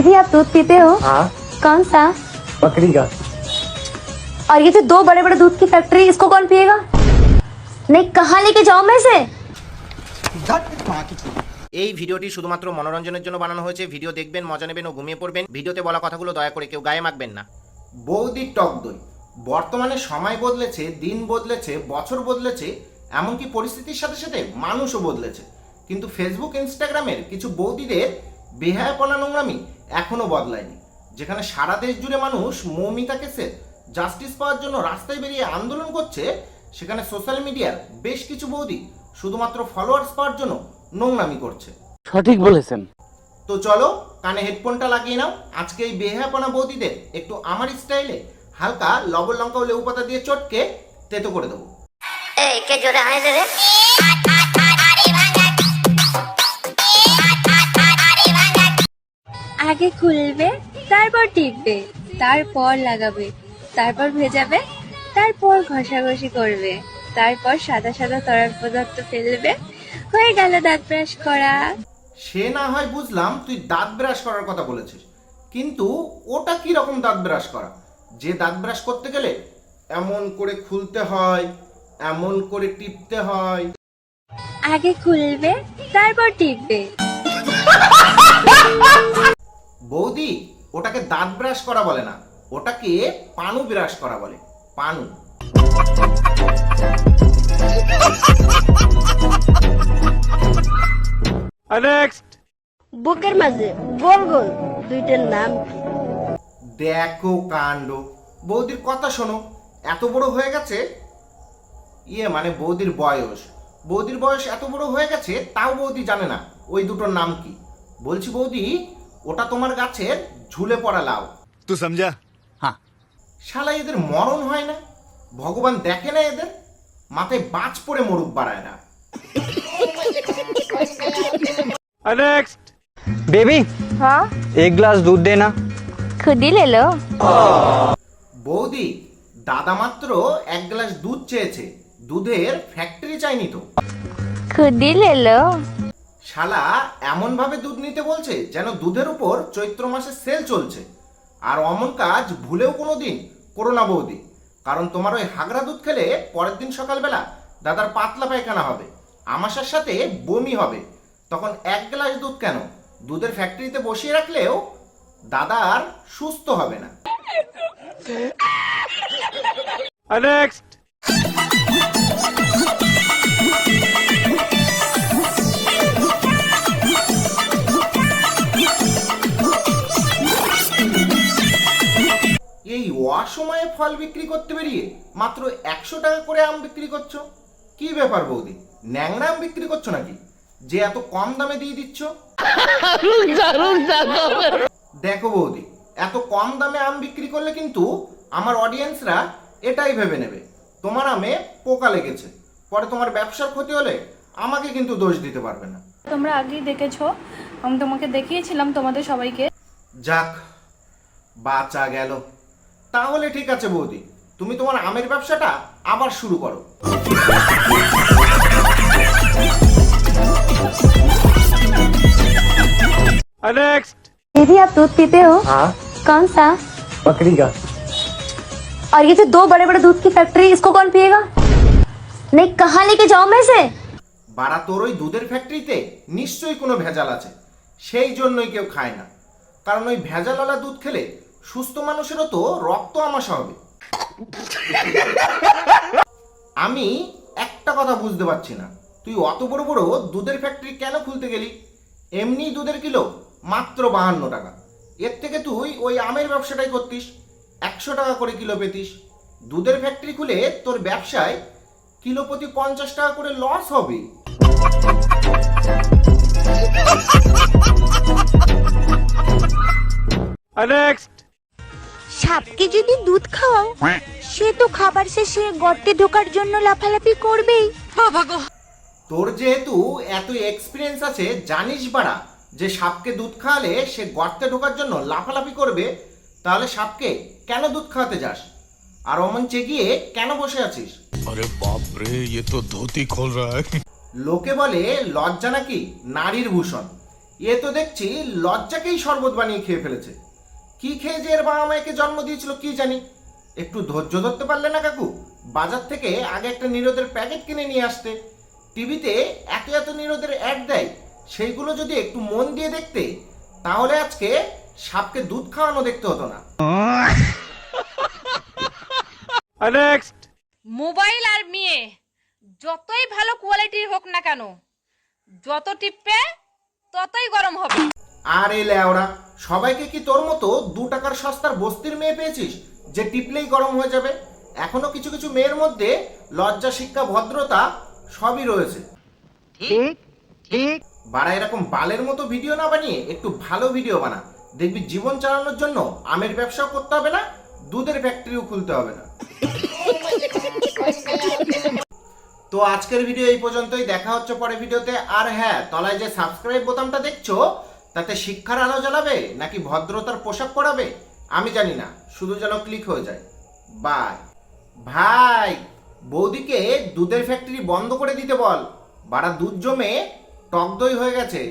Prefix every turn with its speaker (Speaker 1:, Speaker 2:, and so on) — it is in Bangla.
Speaker 1: दीदी आप दूध पीते हो
Speaker 2: हाँ
Speaker 1: कौन सा
Speaker 2: बकरी का
Speaker 1: और ये जो दो बड़े बड़े दूध की फैक्ट्री इसको कौन पिएगा नहीं कहाँ लेके जाओ मैं इसे
Speaker 3: এই ভিডিওটি শুধুমাত্র মনোরঞ্জনের জন্য বানানো হয়েছে ভিডিও দেখবেন মজা নেবেন ও ঘুমিয়ে পড়বেন ভিডিওতে বলা কথাগুলো দয়া করে কেউ গায়ে মাখবেন না বৌদির টক দই বর্তমানে সময় বদলেছে দিন বদলেছে বছর বদলেছে এমনকি পরিস্থিতির সাথে সাথে মানুষও বদলেছে কিন্তু ফেসবুক ইনস্টাগ্রামের কিছু বৌদিদের বেহায়াপনা নোংরামি এখনও বদলায়নি। যেখানে সারা দেশ জুড়ে মানুষ মৌমিতা কেসে জাস্টিস পাওয়ার জন্য রাস্তায় বেরিয়ে আন্দোলন করছে সেখানে সোশ্যাল মিডিয়ার বেশ কিছু বৌদি শুধুমাত্র ফলোয়ার্স পাওয়ার জন্য নোংরামি করছে।
Speaker 2: সঠিক বলেছেন।
Speaker 3: তো চলো কানে হেডফোনটা লাগিয়ে নাও। আজকে এই বেহাপনা বৌদিদের একটু আমার স্টাইলে হালকা লবণ লঙ্কা ও লেবু পাতা দিয়ে চটকে তেতো করে দেবো।
Speaker 4: এই কে জোরে হাই রে?
Speaker 5: আগে খুলবে তারপর টিপবে তারপর লাগাবে তারপর ভেজাবে তারপর ঘষাঘষি করবে তারপর সাদা সাদা তরল পদার্থ ফেলবে। হয়ে গেল দাঁত ব্রাশ করা।
Speaker 3: সে না হয় বুঝলাম তুই দাঁত ব্রাশ করার কথা বলেছিস। কিন্তু ওটা কি রকম দাঁত ব্রাশ করা? যে দাঁত ব্রাশ করতে গেলে এমন করে খুলতে হয় এমন করে টিপতে হয়।
Speaker 5: আগে খুলবে তারপর টিপবে।
Speaker 3: বৌদি ওটাকে দাঁত ব্রাশ করা বলে না ওটাকে পানু ব্রাশ করা বলে পানু।
Speaker 2: নেক্সট
Speaker 4: বুকের মাঝে গোল গোল দুইটার নাম
Speaker 3: দেখো কাণ্ড। বৌদির কথা শোনো এত বড় হয়ে গেছে? ইয়ে মানে বৌদির বয়স। বৌদির বয়স এত বড় হয়ে গেছে তাও বৌদি জানে না ওই দুটোর নাম কি? বলছি বৌদি ওটা তোমার গাছের ঝুলে পড়া লাউ
Speaker 6: तू समझा हाँ
Speaker 3: শালা এদের মরণ হয় না ভগবান দেখে না এদের মাথায় বাজ পড়ে মরুক বাড়ায় না
Speaker 2: नेक्स्ट बेबी
Speaker 1: हाँ
Speaker 2: एक गिलास दूध देना
Speaker 1: खुद ही ले लो
Speaker 3: বৌদি দাদা মাত্র এক গ্লাস দুধ চেয়েছে দুধের ফ্যাক্টরি চাইনি তো
Speaker 1: खुद ही ले लो
Speaker 3: শালা এমন ভাবে দুধ নিতে বলছে যেন দুধের উপর চৈত্র মাসে সেল চলছে। আর অমন কাজ ভুলেও কোনো দিন করো না বৌদি। কারণ তোমার ওই হাগরা দুধ খেলে পরের দিন সকালবেলা দাদার পাতলা পায়খানা হবে, আমাশার সাথে বমি হবে। তখন এক গ্লাস দুধ কেন? দুধের ফ্যাক্টরিতে বসিয়ে রাখলেও দাদা আর সুস্থ হবে না। ফল বিক্রি করতে বেরিয়ে মাত্র একশো টাকা করে আম বিক্রি করছ? কি ব্যাপার বৌদি? ন্যাংরা আম বিক্রি করছ নাকি? যে এত কম দামে দিয়ে দিচ্ছ? দেখো বৌদি এত কম দামে আম বিক্রি করলে কিন্তু আমার অডিয়েন্সরা এটাই ভেবে নেবে। তোমার আমে পোকা লেগেছে। পরে তোমার ব্যবসার ক্ষতি হলে আমাকে কিন্তু দোষ দিতে পারবে না।
Speaker 7: তোমরা আগেই দেখেছ আমি তোমাকে দেখিয়েছিলাম তোমাদের সবাইকে।
Speaker 3: যাক বাঁচা গেল। তাহলে ঠিক আছে বৌদি তুমি তোমার আমের ব্যবসাটা আবার শুরু করো
Speaker 2: नेक्स्ट
Speaker 1: दीदी आप दूध पीते हो
Speaker 2: हाँ
Speaker 1: कौन सा
Speaker 2: बकरी का
Speaker 1: और ये जो दो बड़े बड़े दूध की फैक्ट्री इसको कौन पिएगा नहीं कहाँ लेके जाओ मैं इसे
Speaker 3: বাড়া তোর ওই দুধের ফ্যাক্টরিতে নিশ্চয়ই কোনো ভেজাল আছে সেই জন্যই কেউ খায় না কারণ ওই ভেজালওয়ালা দুধ খেলে সুস্থ মানুষেরও তো রক্ত আমাশা হবে। আমি একটা কথা বুঝতে পারছি না। তুই অত বড় বড় দুধের ফ্যাক্টরি কেন খুলতে গেলি? এমনি দুধের কিলো মাত্র বাহান্ন টাকা। এর থেকে তুই ওই আমের ব্যবসাটাই করতিস। একশো টাকা করে কিলো পেতিস। দুধের ফ্যাক্টরি খুলে তোর ব্যবসায় কিলো প্রতি পঞ্চাশ টাকা করে লস হবে।
Speaker 2: নেক্সট
Speaker 5: সাপকে যদি দুধ খাওয়াও সে তো খাবার শেষে গর্তে ঢোকার জন্য লাফালাফি করবেই।
Speaker 3: তোর যেহেতু এত এক্সপিরিয়েন্স আছে জানিস বাড়া যে সাপকে দুধ খাওয়ালে সে গর্তে ঢোকার জন্য লাফালাফি করবে তাহলে সাপকে কেন দুধ খাওয়াতে যাস? আর অমন চেগিয়ে কেন বসে আছিস?
Speaker 6: আরে বাপ রে এ তো ধুতি খোল
Speaker 3: লোকে বলে লজ্জা নাকি নারীর ভূষণ। এ তো দেখছি লজ্জাকেই শরবত বানিয়ে খেয়ে ফেলেছে। কি খেয়ে যে এর বাবা মাকে জন্ম দিয়েছিল কি জানি? একটু ধৈর্য ধরতে পারলে না কাকু? বাজার থেকে আগে একটা নিরোধের প্যাকেট কিনে নিয়ে আসতে। টিভিতে এত এত নিরোধের অ্যাড দেয় সেইগুলো যদি একটু মন দিয়ে দেখতে তাহলে আজকে সাপকে দুধ খাওয়ানো দেখতে হতো না।
Speaker 8: মোবাইল আর মেয়ে যতই ভালো কোয়ালিটির হোক না কেন যত টিপবে ততই গরম হবে।
Speaker 3: আরে ল্যাওড়া সবাইকে কি তোর মতো দু টাকার সস্তার বস্তির মেয়ে পেয়েছিস যে টিপলেই গরম হয়ে যাবে? এখনও কিছু কিছু মেয়ের মধ্যে লজ্জা শিক্ষা ভদ্রতা সবই রয়েছে। ঠিক ঠিক। বাড়া এরকম বালের মতো ভিডিও না বানিয়ে একটু ভালো ভিডিও বানা। দেখবি জীবন চালানোর জন্য আমের ব্যবসাও করতে হবে না দুধের ফ্যাক্টরিও খুলতে হবে না। তো আজকের ভিডিও এই পর্যন্তই। দেখা হচ্ছে পরে ভিডিওতে। আর হ্যাঁ তলায় যে সাবস্ক্রাইব বোতামটা দেখছ তাতে শিক্ষার আলো জ্বালাবে নাকি ভদ্রতার পোশাক পরাবে? আমি জানি না, শুধু যেন ক্লিক হয়ে যায়। বাই ভাই, বৌদিকে দুধের ফ্যাক্টরি বন্ধ করে দিতে বল। বাড়া দুধ জমে টক দই হয়ে গেছে।